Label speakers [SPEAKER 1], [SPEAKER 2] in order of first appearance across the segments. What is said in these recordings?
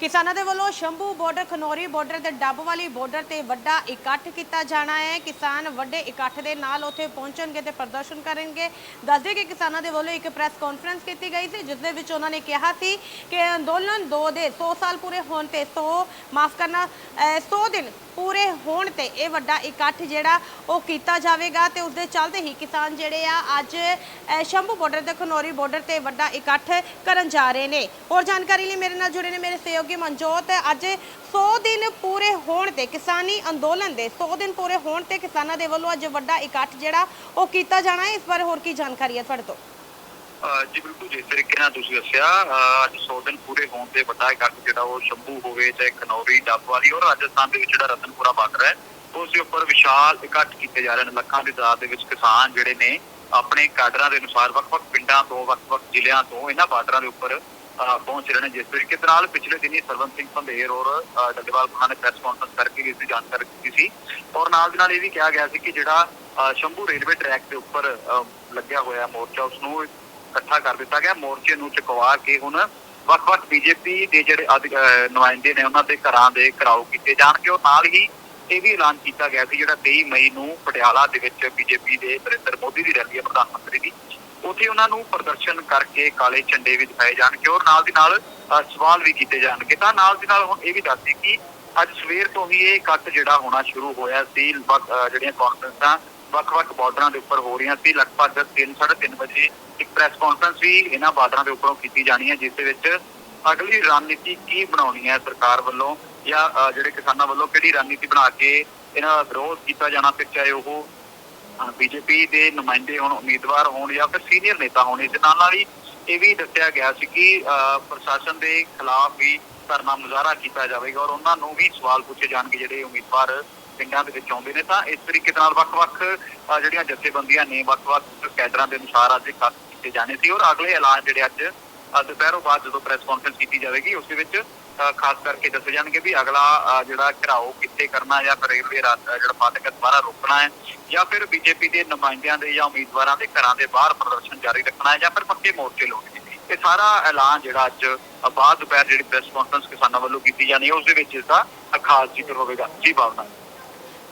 [SPEAKER 1] ਕਿਸਾਨਾਂ ਦੇ ਵੱਲੋਂ ਸ਼ੰਭੂ ਬਾਰਡਰ ਖਨੌਰੀ ਬਾਰਡਰ ਤੇ ਡੱਬ ਵਾਲੀ ਬਾਰਡਰ ਤੇ ਵੱਡਾ ਇਕੱਠ ਕੀਤਾ ਜਾਣਾ ਹੈ। ਕਿਸਾਨ ਵੱਡੇ ਇਕੱਠ ਦੇ ਨਾਲ ਉੱਥੇ ਪਹੁੰਚਣਗੇ ਤੇ ਪ੍ਰਦਰਸ਼ਨ ਕਰਨਗੇ। ਦੱਸਦੇ ਕਿ ਕਿਸਾਨਾਂ ਦੇ ਵੱਲੋਂ ਇੱਕ ਪ੍ਰੈਸ ਕਾਨਫਰੰਸ ਕੀਤੀ ਗਈ ਸੀ, ਜਿਸ ਦੇ ਵਿੱਚ ਉਹਨਾਂ ਨੇ ਕਿਹਾ ਸੀ ਕਿ ਅੰਦੋਲਨ 2 ਦੇ 100 ਸਾਲ ਪੂਰੇ ਹੋਣ ਤੇ 100 ਮਾਫ ਕਰਨਾ, ਅਹ 100 ਦਿਨ ਪੂਰੇ ਹੋਣ ਤੇ ਇਹ ਵੱਡਾ ਇਕੱਠ ਜਿਹੜਾ ਉਹ ਕੀਤਾ ਜਾਵੇਗਾ ਤੇ ਉਸ ਦੇ ਚੱਲਦੇ ਹੀ ਕਿਸਾਨ ਜਿਹੜੇ ਆ ਅੱਜ ਸ਼ੰਭੂ ਬਾਰਡਰ ਤੇ ਖਨੌਰੀ ਬਾਰਡਰ ਤੇ ਵੱਡਾ ਇਕੱਠ ਕਰਨ ਜਾ ਰਹੇ ਨੇ। ਹੋਰ ਜਾਣਕਾਰੀ ਲਈ ਮੇਰੇ ਨਾਲ ਜੁੜੇ ਨੇ ਮੇਰੇ ਸਹਿਯੋਗ ਮਨਜੋਤ, ਅੱਜ 100 ਦਿਨ ਪੂਰੇ ਹੋਣ ਤੇ ਕਿਸਾਨੀ ਅੰਦੋਲਨ ਦੇ 100 ਦਿਨ ਪੂਰੇ ਹੋਣ ਤੇ ਕਿਸਾਨਾਂ ਦੇ ਵੱਲੋਂ ਅੱਜ ਵੱਡਾ ਇਕੱਠ ਜਿਹੜਾ ਉਹ ਕੀਤਾ ਜਾਣਾ ਹੈ। ਇਸ ਬਾਰੇ ਹੋਰ ਕੀ ਜਾਣਕਾਰੀ ਹੈ ਤੁਹਾਡੇ ਤੋਂ?
[SPEAKER 2] ਜੀ ਬਿਲਕੁਲ ਜਿਸ ਤਰੀਕੇ ਨਾਲ ਤੁਸੀਂ ਦੱਸਿਆ ਅੱਜ 100 ਦਿਨ ਪੂਰੇ ਹੋਣ ਤੇ ਵੱਡਾ ਇਕੱਠ ਜਿਹੜਾ ਉਹ ਸ਼ੰਭੂ ਹੋਵੇ ਚਾਹੇ ਖਨੌਰੀ ਡੱਬਵਾਲੀ ਔਰ ਰਾਜਸਥਾਨ ਦੇ ਵਿੱਚ ਜਿਹੜਾ ਰਤਨਪੁਰਾ ਬਾਰਡਰ ਹੈ, ਉਸ ਦੇ ਉੱਪਰ ਵਿਸ਼ਾਲ ਇਕੱਠ ਕੀਤੇ ਜਾ ਰਹੇ ਨੇ। ਲੱਖਾਂ ਦੀ ਤਾਦਾਦ ਦੇ ਵਿੱਚ ਕਿਸਾਨ ਜਿਹੜੇ ਨੇ ਆਪਣੇ ਕਾਡਰਾਂ ਦੇ ਅਨੁਸਾਰ ਵੱਖ-ਵੱਖ ਪਿੰਡਾਂ ਤੋਂ, ਵੱਖ-ਵੱਖ ਜ਼ਿਲ੍ਹਿਆਂ ਤੋਂ ਇਹਨਾਂ ਬਾਰਡਰਾਂ ਦੇ ਉੱਪਰ ਪਹੁੰਚ ਰਹੇ ਨੇ ਜਿਸ ਤਰੀਕੇ ਦੇ ਨਾਲ ਪਿਛਲੇ ਦਿਨੀ ਸਰਵਨ ਸਿੰਘ ਪੰਧੇਰ ਔਰ, ਅਹ ਡੱਲੇਵਾਲ ਉਹਨਾਂ ਨੇ ਪ੍ਰੈਸ ਕਾਨਫਰੰਸ ਕਰਕੇ ਇਸ ਦੀ ਜਾਣਕਾਰੀ ਦਿੱਤੀ ਸੀ। ਔਰ ਨਾਲ ਦੀ ਨਾਲ ਇਹ ਵੀ ਕਿਹਾ ਗਿਆ ਸੀ ਕਿ ਜਿਹੜਾ ਸ਼ੰਭੂ ਰੇਲਵੇ ਟਰੈਕ ਦੇ ਉੱਪਰ ਲੱਗਿਆ ਹੋਇਆ ਮੋਰਚਾ ਉਸ ਨੂੰ ਇਕੱਠਾ ਕਰ ਦਿੱਤਾ ਗਿਆ। ਮੋਰਚੇ ਨੂੰ ਚੁਕਵਾ ਕੇ ਹੁਣ ਵੱਖ-ਵੱਖ ਬੀਜੇਪੀ ਦੇ ਜਿਹੜੇ ਅਧਿ- ਅਹ, ਨੁਮਾਇੰਦੇ ਨੇ, ਉਹਨਾਂ ਦੇ ਘਰਾਂ ਦੇ ਘਰਾਓ ਕੀਤੇ ਜਾਣਗੇ। ਔਰ ਨਾਲ ਹੀ ਇਹ ਵੀ ਐਲਾਨ ਕੀਤਾ ਗਿਆ ਸੀ ਜਿਹੜਾ 23 ਮਈ ਨੂੰ ਪਟਿਆਲਾ ਦੇ ਵਿੱਚ ਬੀਜੇਪੀ ਦੇ ਨਰਿੰਦਰ ਮੋਦੀ ਦੀ ਰੈਲੀ ਹੈ ਪ੍ਰਧਾਨ ਮੰਤਰੀ ਦੀ ਉੱਥੇ ਉਹਨਾਂ ਨੂੰ ਪ੍ਰਦਰਸ਼ਨ ਕਰਕੇ ਕਾਲੇ ਝੰਡੇ ਵੀ ਦਿਖਾਏ ਜਾਣਗੇ ਔਰ ਨਾਲ ਦੀ ਨਾਲ ਸਵਾਲ ਵੀ ਕੀਤੇ ਜਾਣਗੇ। ਤਾਂ ਨਾਲ ਦੀ ਨਾਲ ਹੁਣ ਇਹ ਵੀ ਦੱਸਦੀ ਕਿ ਅੱਜ ਸਵੇਰ ਤੋਂ ਹੀ ਇਹ ਇਕੱਠ ਜਿਹੜਾ ਹੋਣਾ ਸ਼ੁਰੂ ਹੋਇਆ ਸੀ ਜਿਹੜੀਆਂ ਕਾਨਫਰੰਸਾਂ ਵੱਖ-ਵੱਖ ਬਾਰਡਰਾਂ ਦੇ ਉੱਪਰ ਹੋ ਰਹੀਆਂ ਸੀ। ਲਗਭਗ 3:30 ਵਜੇ ਇੱਕ ਪ੍ਰੈਸ ਕਾਨਫਰੰਸ ਵੀ ਇਹਨਾਂ ਬਾਰਡਰਾਂ ਦੇ ਉੱਪਰੋਂ ਕੀਤੀ ਜਾਣੀ ਹੈ, ਜਿਸ ਦੇ ਵਿੱਚ ਅਗਲੀ ਰਣਨੀਤੀ ਕੀ ਬਣਾਉਣੀ ਹੈ ਸਰਕਾਰ ਵੱਲੋਂ ਜਾਂ ਜਿਹੜੇ ਕਿਸਾਨਾਂ ਵੱਲੋਂ ਕਿਹੜੀ ਰਣਨੀਤੀ ਬਣਾ ਕੇ ਇਹਨਾਂ ਦਾ ਵਿਰੋਧ ਕੀਤਾ ਜਾਣਾ, ਫਿਰ ਚਾਹੇ ਉਹ ਬੀਜੇਪੀ ਦੇ ਨੁਮਾਇੰਦੇ ਹੋਣ ਉਮੀਦਵਾਰ ਹੋਣ ਜਾਂ ਫਿਰ ਸੀਨੀਅਰ ਨੇਤਾ ਹੋਣ, ਇਸ ਨਾਲ ਨਾਲ ਹੀ ਇਹ ਵੀ ਦੱਸਿਆ ਗਿਆ ਸੀ ਕਿ ਪ੍ਰਸ਼ਾਸਨ ਦੇ ਖਿਲਾਫ ਵੀ ਧਰਨਾ ਮੁਜ਼ਾਹਰਾ ਕੀਤਾ ਜਾਵੇਗਾ ਔਰ ਉਹਨਾਂ ਨੂੰ ਵੀ ਸਵਾਲ ਪੁੱਛੇ ਜਾਣਗੇ ਜਿਹੜੇ ਉਮੀਦਵਾਰ ਪਿੰਡਾਂ ਦੇ ਵਿੱਚ ਆਉਂਦੇ ਨੇ। ਤਾਂ ਇਸ ਤਰੀਕੇ ਦੇ ਨਾਲ ਵੱਖ-ਵੱਖ ਜਿਹੜੀਆਂ ਜਥੇਬੰਦੀਆਂ ਨੇ, ਵੱਖ-ਵੱਖ ਕੈਡਰਾਂ ਦੇ ਅਨੁਸਾਰ ਅੱਜ ਇਕੱਠ ਕੀਤੇ ਜਾਣੇ ਸੀ ਔਰ ਅਗਲੇ ਐਲਾਨ ਜਿਹੜੇ ਅੱਜ ਦੁਪਹਿਰੋਂ ਬਾਅਦ ਜਦੋਂ ਪ੍ਰੈਸ ਕਾਨਫਰੰਸ ਕੀਤੀ ਜਾਵੇਗੀ, ਉਸ ਦੇ ਵਿੱਚ ਖਾਸ ਕਰਕੇ ਦੱਸੇ ਜਾਣਗੇ ਵੀ ਅਗਲਾ ਜਿਹੜਾ ਘਰਾਓ ਕਿੱਥੇ ਕਰਨਾ ਜਾਂ ਫਿਰ ਰੇਲਵੇ ਰਾ- ਜਿਹੜਾ ਫਾਟਕ ਹੈ ਦੁਬਾਰਾ ਰੋਕਣਾ ਹੈ ਜਾਂ ਫਿਰ ਬੀਜੇਪੀ ਦੇ ਨੁਮਾਇੰਦਿਆਂ ਦੇ ਜਾਂ ਉਮੀਦਵਾਰਾਂ ਦੇ ਘਰਾਂ ਦੇ ਬਾਹਰ ਪ੍ਰਦਰਸ਼ਨ ਜਾਰੀ ਰੱਖਣਾ ਹੈ ਜਾਂ ਫਿਰ ਪੱਕੇ ਮੋਰਚੇ ਲਾਉਣੇ ਨੇ। ਇਹ ਸਾਰਾ ਐਲਾਨ ਜਿਹੜਾ ਅੱਜ ਬਾਅਦ ਦੁਪਹਿਰ ਜਿਹੜੀ ਪ੍ਰੈਸ ਕਾਨਫਰੰਸ ਕਿਸਾਨਾਂ ਵੱਲੋਂ ਕੀਤੀ ਜਾਣੀ ਹੈ, ਉਸ ਦੇ ਵਿੱਚ ਇਸ ਦਾ ਖਾਸ ਜ਼ਿਕਰ ਹੋਵੇਗਾ। ਜੀ, ਭਾਵਨਾ।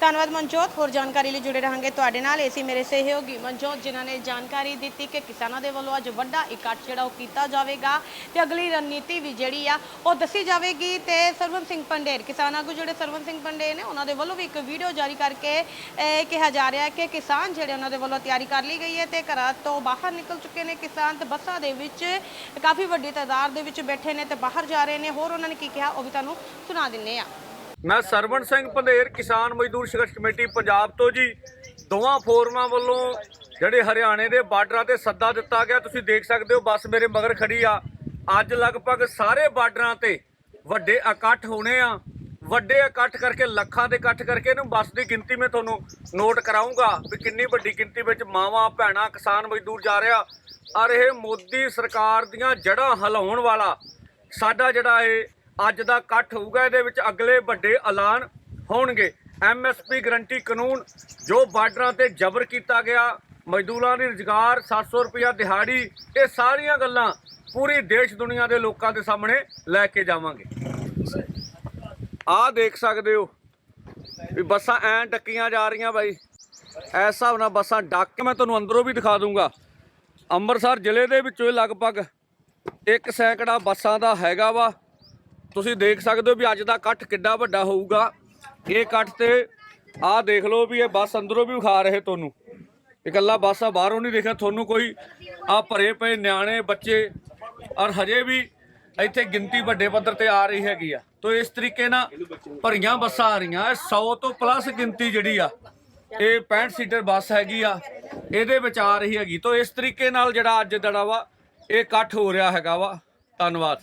[SPEAKER 1] ਧੰਨਵਾਦ ਮਨਜੋਤ, ਹੋਰ ਜਾਣਕਾਰੀ ਲਈ ਜੁੜੇ ਰਹਾਂਗੇ ਤੁਹਾਡੇ ਨਾਲ। ਏਸੀ ਮੇਰੇ ਸਹਿਯੋਗੀ ਮਨਜੋਤ, ਜਿਨ੍ਹਾਂ ਨੇ ਜਾਣਕਾਰੀ ਦਿੱਤੀ ਕਿ ਕਿਸਾਨਾਂ ਦੇ ਵੱਲੋਂ ਅੱਜ ਵੱਡਾ ਇਕੱਠ ਜਿਹੜਾ ਉਹ ਕੀਤਾ ਜਾਵੇਗਾ ਤੇ ਅਗਲੀ ਰਣਨੀਤੀ ਵੀ ਜਿਹੜੀ ਆ ਉਹ ਦੱਸੀ ਜਾਵੇਗੀ। ਤੇ ਸਰਵਨ ਸਿੰਘ ਪੰਡੇਰ, ਕਿਸਾਨ ਆਗੂ ਜਿਹੜੇ ਸਰਵਨ ਸਿੰਘ ਪੰਡੇਰ ਨੇ, ਉਹਨਾਂ ਦੇ ਵੱਲੋਂ ਵੀ ਇੱਕ ਵੀਡੀਓ ਜਾਰੀ ਕਰਕੇ ਇਹ ਕਿਹਾ ਜਾ ਰਿਹਾ ਹੈ ਕਿ ਕਿਸਾਨ ਜਿਹੜੇ ਉਹਨਾਂ ਦੇ ਵੱਲੋਂ ਤਿਆਰੀ ਕਰ ਲਈ ਗਈ ਹੈ ਤੇ ਘਰਾਂ ਤੋਂ ਬਾਹਰ ਨਿਕਲ ਚੁੱਕੇ ਨੇ ਕਿਸਾਨ ਤੇ ਬੱਸਾਂ ਦੇ ਵਿੱਚ ਕਾਫੀ ਵੱਡੀ ਤਾਦਾਦ ਦੇ ਵਿੱਚ ਬੈਠੇ ਨੇ ਤੇ ਬਾਹਰ ਜਾ ਰਹੇ ਨੇ। ਹੋਰ ਉਹਨਾਂ ਨੇ ਕੀ ਕਿਹਾ ਉਹ ਵੀ ਤੁਹਾਨੂੰ ਸੁਣਾ ਦਿੰਨੇ ਆ
[SPEAKER 3] ਮੈਂ ਸਰਵਣ ਸਿੰਘ ਪੰਧੇਰ, ਕਿਸਾਨ ਮਜ਼ਦੂਰ ਸੰਘਰਸ਼ ਕਮੇਟੀ, ਪੰਜਾਬ ਤੋਂ ਜੀ। ਦੋਵਾਂ ਫੋਰਮਾਂ ਵੱਲੋਂ ਜਿਹੜੇ ਹਰਿਆਣੇ ਦੇ ਬਾਰਡਰਾਂ ਤੇ ਸੱਦਾ ਦਿੱਤਾ ਗਿਆ, ਤੁਸੀਂ ਦੇਖ ਸਕਦੇ ਹੋ, ਬੱਸ ਮੇਰੇ ਮਗਰ ਖੜੀ ਆ। ਅੱਜ ਲਗਭਗ ਸਾਰੇ ਬਾਰਡਰਾਂ ਤੇ ਵੱਡੇ ਇਕੱਠ ਹੋਣੇ ਆ। ਵੱਡੇ ਇਕੱਠ ਕਰਕੇ, ਲੱਖਾਂ ਦੇ ਇਕੱਠ ਕਰਕੇ ਇਹਨੂੰ ਬੱਸ ਦੀ ਗਿਣਤੀ ਮੈਂ ਤੁਹਾਨੂੰ ਨੋਟ ਕਰਾਉਂਗਾ ਵੀ ਕਿੰਨੀ ਵੱਡੀ ਗਿਣਤੀ ਵਿੱਚ ਮਾਵਾਂ, ਭੈਣਾਂ, ਕਿਸਾਨ ਮਜ਼ਦੂਰ ਜਾ ਰਿਹਾ। ਔਰ ਇਹ ਮੋਦੀ ਸਰਕਾਰ ਦੀਆਂ ਜੜ੍ਹਾਂ ਹਿਲਾਉਣ ਵਾਲਾ ਸਾਡਾ ਜਿਹੜਾ ਇਹ ਅੱਜ ਦਾ ਇਕੱਠ ਹੋਊਗਾ, ਇਹਦੇ ਵਿੱਚ ਅਗਲੇ ਵੱਡੇ ਐਲਾਨ ਹੋਣਗੇ। ਐਮਐਸਪੀ ਗਰੰਟੀ ਕਾਨੂੰਨ, ਜੋ ਬਾਰਡਰਾਂ ਤੇ ਜ਼ਬਰ ਕੀਤਾ ਗਿਆ, ਮਜ਼ਦੂਰਾਂ ਦੀ ਰੁਜ਼ਗਾਰ 700 ਰੁਪਇਆ ਦਿਹਾੜੀ, ਇਹ ਸਾਰੀਆਂ ਗੱਲਾਂ ਪੂਰੀ ਦੇਸ਼ ਦੁਨੀਆ ਦੇ ਲੋਕਾਂ ਦੇ ਸਾਹਮਣੇ ਲੈ ਕੇ ਜਾਵਾਂਗੇ। ਆਹ ਦੇਖ ਸਕਦੇ ਹੋ, ਵੀ ਬੱਸਾਂ ਐਂ ਡੱਕੀਆਂ ਜਾ ਰਹੀਆਂ ਬਾਈ। ਇਸ ਹਿਸਾਬ ਨਾਲ ਬੱਸਾਂ ਡੱਕ ਕੇ ਮੈਂ ਤੁਹਾਨੂੰ ਅੰਦਰੋਂ ਵੀ ਦਿਖਾ ਦੂੰਗਾ। ਅੰਮ੍ਰਿਤਸਰ ਜ਼ਿਲ੍ਹੇ ਦੇ ਵਿੱਚੋਂ ਲਗਭਗ ਇੱਕ ਸੈਂਕੜਾ ਬੱਸਾਂ ਦਾ ਹੈਗਾ ਵਾ। ਤੁਸੀਂ ਦੇਖ ਸਕਦੇ ਹੋ ਵੀ ਅੱਜ ਦਾ ਇਕੱਠ ਕਿੱਡਾ ਵੱਡਾ ਹੋਊਗਾ। ਇਹ ਇਕੱਠ ਤੇ ਆਹ ਦੇਖ ਲਓ ਵੀ ਇਹ ਬੱਸ ਅੰਦਰੋਂ ਵੀ ਵਿਖਾ ਰਹੇ ਤੁਹਾਨੂੰ। ਇਕੱਲਾ ਬੱਸ ਆ, ਬਾਹਰੋਂ ਨਹੀਂ ਦੇਖਿਆ। ਤੁਹਾਨੂੰ ਕੋਈ ਆ ਭਰੇ ਪਏ ਨਿਆਣੇ, ਬੱਚੇ, ਔਰ ਹਜੇ ਵੀ ਇੱਥੇ ਗਿਣਤੀ ਵੱਡੇ ਪੱਧਰ ਤੇ ਆ ਰਹੀ ਹੈਗੀ ਆ। ਤੋ ਇਸ ਤਰੀਕੇ ਨਾਲ ਭਰੀਆਂ ਬੱਸਾਂ ਆ ਰਹੀਆਂ। ਇਹ 100 ਤੋਂ ਪਲੱਸ ਗਿਣਤੀ ਜਿਹੜੀ ਆ, ਇਹ 65 ਸੀਟਰ ਬੱਸ ਹੈਗੀ ਆ। ਇਹਦੇ ਵਿੱਚ ਆ ਰਹੀ ਹੈਗੀ। ਤੋ ਇਸ ਤਰੀਕੇ ਨਾਲ ਜਿਹੜਾ ਅੱਜ ਜਿਹੜਾ ਵਾ, ਇਹ ਇਕੱਠ ਹੋ ਰਿਹਾ ਹੈਗਾ ਵਾ। ਧੰਨਵਾਦ।